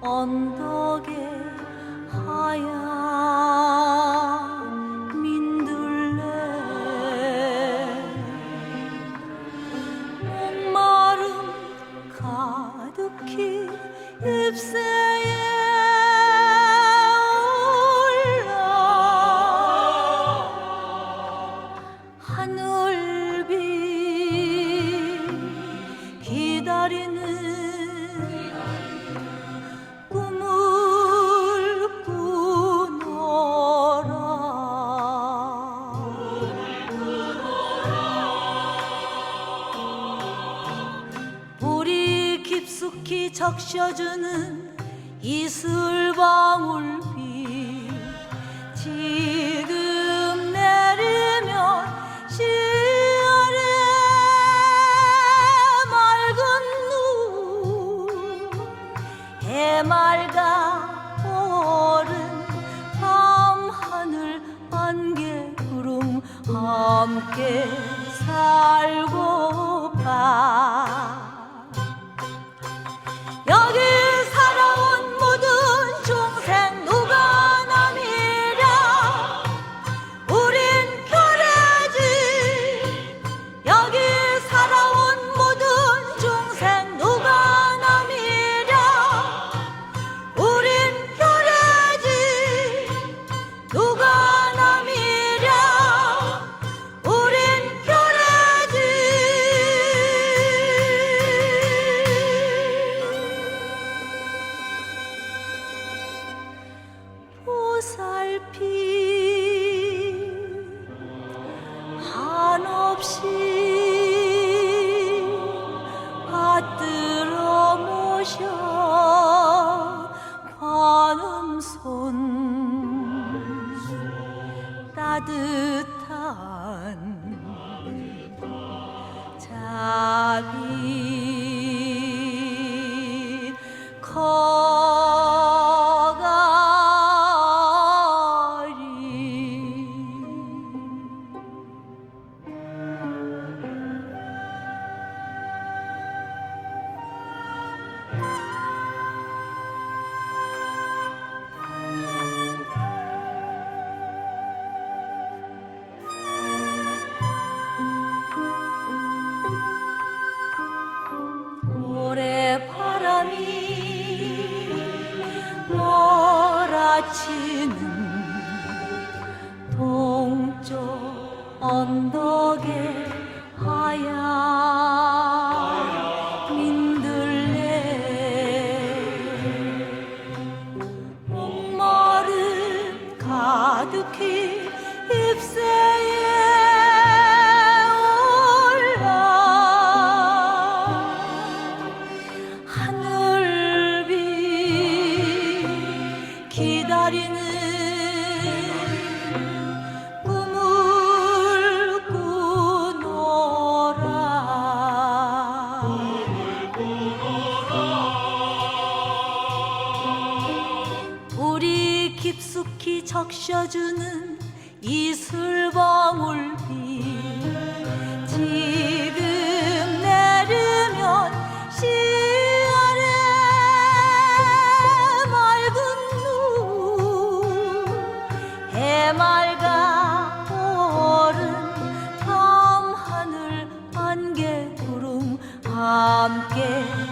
언덕에 하얀 민둘레. 목마름 가득히 잎새에 올라 하늘비 기다리는 깊숙이 적셔주는 이슬방울비 지금 내리면 시야에 맑은 눈 해맑아 오른 밤하늘 안개 구름 함께 살고파 언덕에 하얀 민들레 목마른 가득히 잎새에 올라 하늘비 기다리는 깊숙이 적셔주는 이슬방울비 지금 내리면 시야에 맑은 눈 해맑아 오른 밤하늘 안개 구름 함께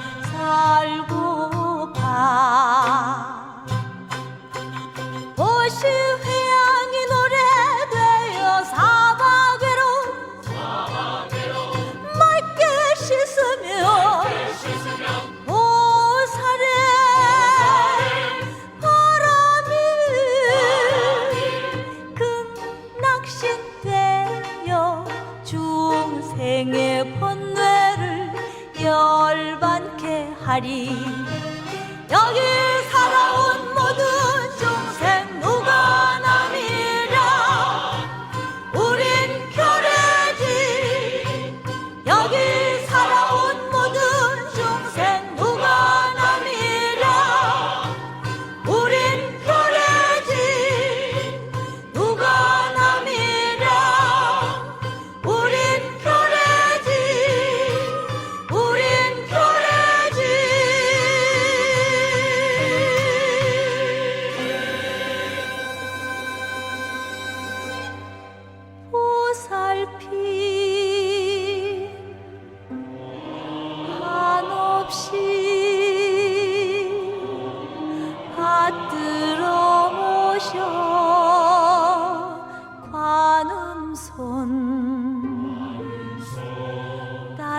하리. 여기 살아온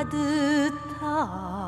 따뜻한